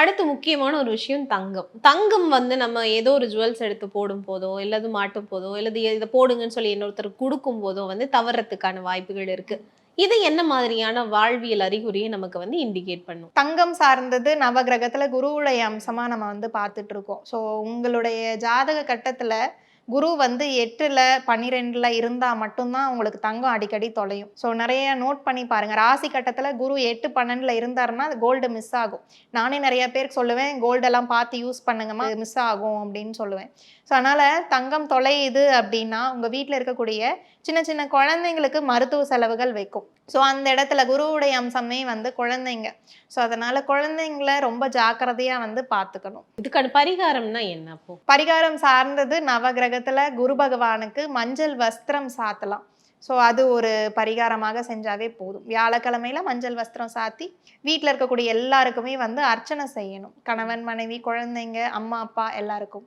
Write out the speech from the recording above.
அடுத்து முக்கியமான ஒரு விஷயம் தங்கம். தங்கம் வந்து நம்ம ஏதோ ஒரு ஜுவல்ஸ் எடுத்து போடும் போதோ இல்லது மாட்டும் போதோ இல்லது இதை போடுங்கன்னு சொல்லி இன்னொருத்தர் கொடுக்கும் போதோ வந்து தவறதுக்கான வாய்ப்புகள் இருக்கு. இது என்ன மாதிரியான வாழ்வியல் அறிகுறியை நமக்கு வந்து இண்டிகேட் பண்ணும்? தங்கம் சார்ந்தது நவகிரகத்துல குருவுடைய அம்சமா நம்ம வந்து பார்த்துட்டு இருக்கோம். ஸோ உங்களுடைய ஜாதக கட்டத்துல குரு வந்து எட்டுல பன்னிரெண்டுல இருந்தா மட்டும்தான் உங்களுக்கு தங்கம் அடிக்கடி தொலையும். ஸோ நிறைய நோட் பண்ணி பாருங்க. ராசி கட்டத்துல குரு எட்டு பன்னெண்டுல இருந்தாருன்னா அது கோல்டு மிஸ் ஆகும். நானே நிறைய பேருக்கு சொல்லுவேன் கோல்டெல்லாம் பார்த்து யூஸ் பண்ணுங்கம்மா மிஸ் ஆகும் அப்படின்னு சொல்லுவேன். ஸோ அதனால தங்கம் தொலையுது அப்படின்னா உங்க வீட்டில் இருக்கக்கூடிய சின்ன சின்ன குழந்தைங்களுக்கு மருத்துவ செலவுகள் வைக்கும். ஸோ அந்த இடத்துல குருவுடைய அம்சமே வந்து குழந்தைங்க. ஸோ அதனால குழந்தைங்கள ரொம்ப ஜாக்கிரதையா வந்து பார்த்துக்கணும். இதுக்கான பரிகாரம்னா என்ன பரிகாரம் சார்ந்தது நவகிரகத்துல குரு பகவானுக்கு மஞ்சள் வஸ்திரம் சாத்தலாம். ஸோ அது ஒரு பரிகாரமாக செஞ்சாவே போதும். வியாழக்கிழமையில மஞ்சள் வஸ்திரம் சாத்தி வீட்டில் இருக்கக்கூடிய எல்லாருக்குமே வந்து அர்ச்சனை செய்யணும். கணவன் மனைவி குழந்தைங்க அம்மா அப்பா எல்லாருக்கும்.